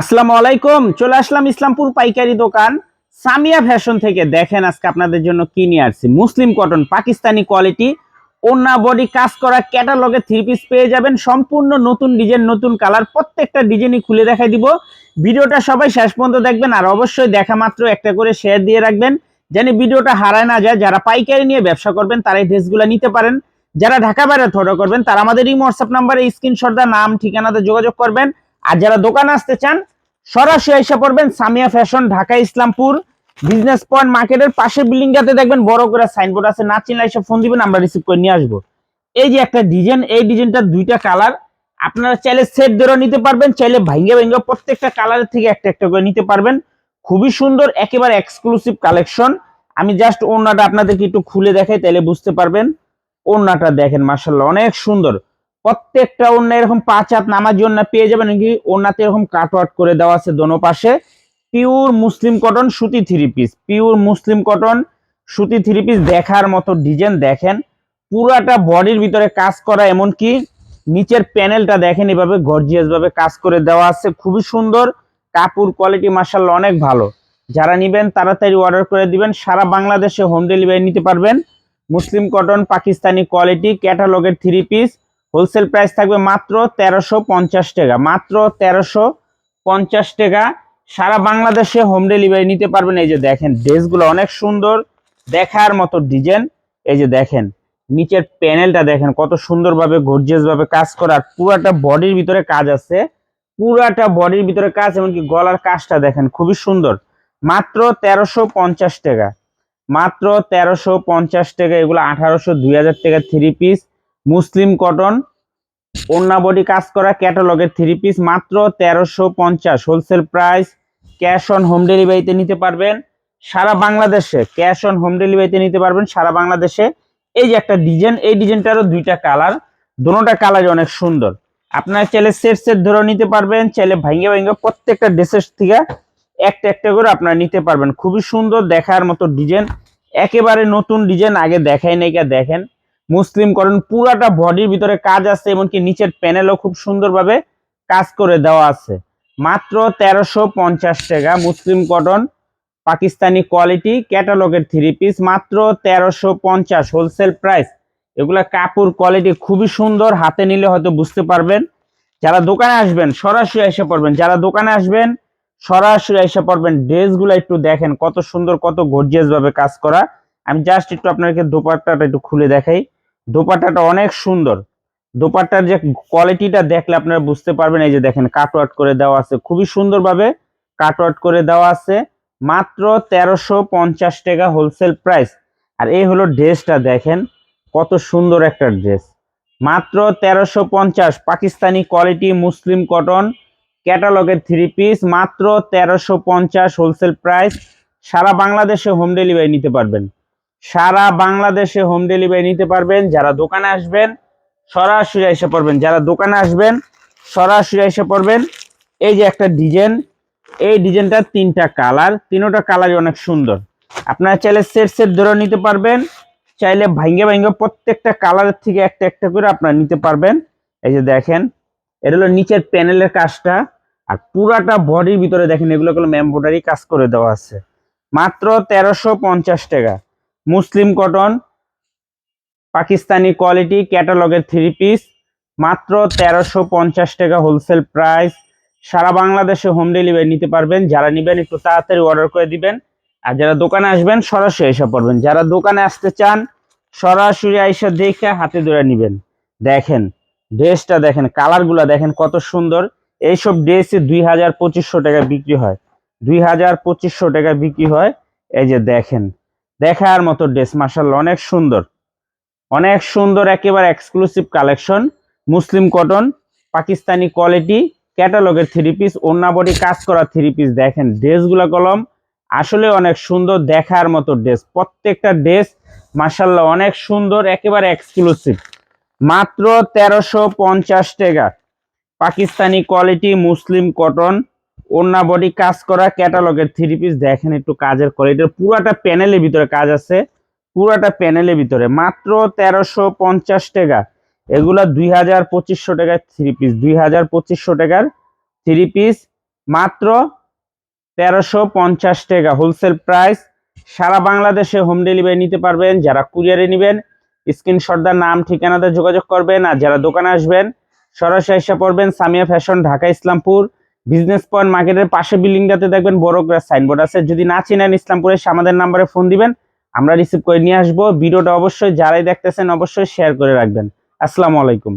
আসসালামু আলাইকুম, চলে আসলাম ইসলামপুর পাইকারি দোকান। সামিয়া ফ্যাশন থেকে দেখেন আজকে আপনাদের জন্য কি নিয়ে আসছি। মুসলিম কটন, পাকিস্তানি কোয়ালিটি ওনা বডি, কাজ করা ক্যাটালগে থ্রি পিস পেয়ে যাবেন। সম্পূর্ণ নতুন ডিজাইন, নতুন কালার, প্রত্যেকটা ডিজাইনই খুলে দেখাই দিব। ভিডিওটা সবাই শেষ পর্যন্ত দেখবেন আর অবশ্যই দেখা মাত্র একটা করে শেয়ার দিয়ে রাখবেন। যেন ভিডিওটা হারায় না যায়, যারা পাইকারি নিয়ে ব্যবসা করবেন, তারা এই ড্রেসগুলো নিতে পারেন। যারা ঢাকা বাইরে অর্ডার করবেন, তারা আমাদের এই হোয়াটসঅ্যাপ নাম্বারে স্ক্রিনশট দা নাম, ঠিকানাতে যোগাযোগ করবেন। আর যারা দোকানে আসতে চান, সরাসরি এসে পড়বেন Samia fashion, Dhaka Islampur, business point মার্কেটের পাশের বিল্ডিংটাতে দেখবেন বড় করে সাইনবোর্ড আছে। না চিনলে এসে ফোন দিবেন, আমরা রিসিভ করে নিয়ে আসব। এই যে একটা ডিজাইন এই ডিজাইনটা দুইটা কালার আপনারা চাইলে সেট ধরে নিতে পারবেন, চাইলে ভাঙ্গে ভাঙ্গে প্রত্যেকটা কালারের থেকে একটা একটা করে নিতে পারবেন। খুবই সুন্দর, একেবারে এক্সক্লুসিভ কালেকশন আমি জাস্ট ওড়নাটা আপনাদেরকে একটু খুলে দেখাই, তাহলে বুঝতে পারবেন। ওড়নাটা দেখেন মার্শাল্লাহ অনেক সুন্দর। প্রত্যেকটা ওড়না এরকম পাঁচ হাত নামার জন্য পেয়ে যাবেন, নাকি ওড়নাতে এরকম কাট আউট করে দেওয়া আছে দোনো পাশে? পিওর মুসলিম কটন, সুতি three piece. Pure Muslim cotton, সুতি থ্রি পিস দেখার মতো ডিজাইন দেখেন। পুরাটা বডির ভিতরে কাজ করা, এমনকি নিচের প্যানেলটা দেখেন, এভাবে গর্জিয়াস ভাবে কাজ করে দেওয়া আছে। খুবই সুন্দর, কাপড় কোয়ালিটি মার্শাল্লাহ অনেক ভালো। যারা নিবেন, তাড়াতাড়ি অর্ডার করে দিবেন, সারা বাংলাদেশে হোম ডেলিভারি নিতে পারবেন। মুসলিম কটন, পাকিস্তানি কোয়ালিটি ক্যাটালগের থ্রি পিস হোলসেল প্রাইস থাকবে মাত্র তেরোশো পঞ্চাশ টাকা। মাত্র তেরোশো পঞ্চাশ টাকা। সারা বাংলাদেশে হোম ডেলিভারি নিতে পারবেন। এই যে দেখেন ড্রেসগুলো অনেক সুন্দর। দেখার মতো ডিজাইন এই যে দেখেন, নিচের প্যানেলটা দেখেন, কত সুন্দরভাবে ভাবে কাজ করা। পুরাটা বডির ভিতরে কাজ আছে। পুরাটা বডির ভিতরে কাজ, এমনকি গলার কাজটা দেখেন, খুবই সুন্দর। মাত্র তেরোশো পঞ্চাশ টাকা। মাত্র তেরোশো পঞ্চাশ টাকা। এগুলো আঠারোশো, দুই হাজার টাকা three piece Muslim cotton body কাজ করা ক্যাটালগের থ্রি পিস মাত্র তেরোশো পঞ্চাশ wholesale price cash on home ডেলিভারিতে নিতে পারবেন। সারা বাংলাদেশে ক্যাশ অন হোম ডেলিভারিতে নিতে পারবেন। সারা বাংলাদেশে এই যে একটা ডিজাইন এই ডিজাইনটারও দুইটা কালার দুটোটা কালারই অনেক সুন্দর। আপনারা চাইলে সেট সেট ধরে নিতে পারবেন, চাইলে ভাঙ্গে ভাঙ্গে প্রত্যেকটা ড্রেসের থেকে একটা একটা করে আপনারা নিতে পারবেন। খুবই সুন্দর দেখার মতো ডিজাইন একেবারে নতুন ডিজাইন আগে দেখাই নাই, দেখেন। মুসলিম করেন, পুরাটা বডির ভিতরে কাজ আছে, এমনকি নিচের প্যানেলও খুব সুন্দরভাবে কাজ করে দেওয়া আছে। মাত্র তেরোশো পঞ্চাশ টাকা মুসলিম কটন পাকিস্তানি কোয়ালিটি ক্যাটালগের থ্রি পিস মাত্র তেরোশো পঞ্চাশ হোলসেল প্রাইস এগুলা কাপড় কোয়ালিটি খুবই সুন্দর, হাতে নিলে হয়তো বুঝতে পারবেন। যারা দোকানে আসবেন, সরাসরি এসে পড়বেন। যারা দোকানে আসবেন, সরাসরি এসে পড়বেন। ড্রেসগুলো একটু দেখেন, কত সুন্দর, কত গর্জিয়াস ভাবে কাজ করা। আমি জাস্ট একটু আপনাদেরকে দোপাট্টাটা একটু খুলে দেখাই। দোপাট্টাটা অনেক সুন্দর। দোপাট্টার যে কোয়ালিটিটা দেখলে আপনারা বুঝতে পারবেন, এই যে দেখেন কাটওয়ার্ট করে দেওয়া আছে। খুবই সুন্দরভাবে কাটওয়ার্ট করে দেওয়া আছে। মাত্র তেরোশো পঞ্চাশ টাকা হোলসেল প্রাইস আর এই হলো ড্রেসটা দেখেন, কত সুন্দর একটা ড্রেস। মাত্র তেরোশো পঞ্চাশ, পাকিস্তানি কোয়ালিটি মুসলিম কটন ক্যাটালগের থ্রি পিস মাত্র তেরোশো পঞ্চাশ হোলসেল প্রাইস সারা বাংলাদেশে হোম ডেলিভারি নিতে পারবেন। সারা বাংলাদেশে হোম ডেলিভারি নিতে পারবেন, যারা দোকানে আসবেন, সরাসরি এসে পড়বেন। যারা দোকানে আসবেন, সরাসরি এসে পড়বেন। এই যে একটা ডিজাইন এই ডিজাইনটার তিনটা কালার তিনোটা কালারই অনেক সুন্দর। আপনারা চাইলে সেট সেট ধরে নিতে পারবেন, চাইলে ভাঙ্গে ভাঙ্গে প্রত্যেকটা কালারের থেকে একটা একটা করে আপনারা নিতে পারবেন। এই যে দেখেন, এটা হলো নিচের প্যানেলের কাজটা। আর পুরাটা বডির ভিতরে দেখেন, এগুলো হলো এমব্রয়ডারি কাজ করে দেওয়া আছে। মাত্র তেরোশো পঞ্চাশ টাকা। মুসলিম কটন, পাকিস্তানি কোয়ালিটি, ক্যাটালগের থ্রি পিস মাত্র তেরোশো পঞ্চাশ টাকা হোলসেল প্রাইস সারা বাংলাদেশে হোম ডেলিভারি নিতে পারবেন। যারা নেবেন, একটু তাড়াতাড়ি অর্ডার করে দিবেন। আর যারা দোকানে আসবেন, সরাসরি এসে পড়বেন। যারা দোকানে আসতে চান, সরাসরি আইসা দেখে হাতে ধরে নেবেন। দেখেন, ড্রেসটা দেখেন, কালারগুলো দেখেন কত সুন্দর। এইসব ড্রেসে দুই হাজার পঁচিশশো টাকা বিক্রি হয়। দুই হাজার পঁচিশশো টাকা বিক্রি হয়। এই যে দেখেন দেখার মতো ড্রেস মার্শাল্লাহ অনেক সুন্দর। অনেক সুন্দর একেবারে exclusive collection Muslim cotton Pakistani quality ক্যাটালগের three piece body কাজ করা থ্রি পিস দেখেন, ড্রেসগুলো কলম, আসলে অনেক সুন্দর দেখার মতো ড্রেস। প্রত্যেকটা ড্রেস মার্শাল্লাহ অনেক সুন্দর, একেবারে এক্সক্লুসিভ মাত্র তেরোশো পঞ্চাশ টাকা। পাকিস্তানি কোয়ালিটি মুসলিম কটন ওন্না বডি কাজ করা ক্যাটালগের থ্রি পিস দেখেন একটু কাজের কোয়ালিটি পুরাটা প্যানেলের ভিতরে কাজ আছে। পুরাটা প্যানেলের ভিতরে। মাত্র তেরোশো পঞ্চাশ টাকা। এগুলা দুই হাজার পঁচিশশো টাকার থ্রি পিস দুই হাজার পঁচিশশো টাকার থ্রি পিস মাত্র তেরোশো পঞ্চাশ টাকা। হোলসেল প্রাইস সারা বাংলাদেশে হোম ডেলিভারি নিতে পারবেন। যারা কুরিয়ারে নেবেন স্ক্রিনশটদার নাম, ঠিকানাতে যোগাযোগ করবেন। আর যারা দোকানে আসবেন, সরাসরি এসে পড়বেন Samia fashion Dhaka, Islampur. Business point মার্কেটের পাশে বিল্ডিংটাতে দেখবেন বড় করে সাইনবোর্ড আছে। যদি না চিনেন ইসলামপুরে আমাদের নাম্বারে ফোন দিবেন, আমরা রিসিভ করে নিয়ে আসব। ভিডিওটা অবশ্যই যারাই দেখতেছেন অবশ্যই শেয়ার করে রাখবেন। আসসালামু আলাইকুম।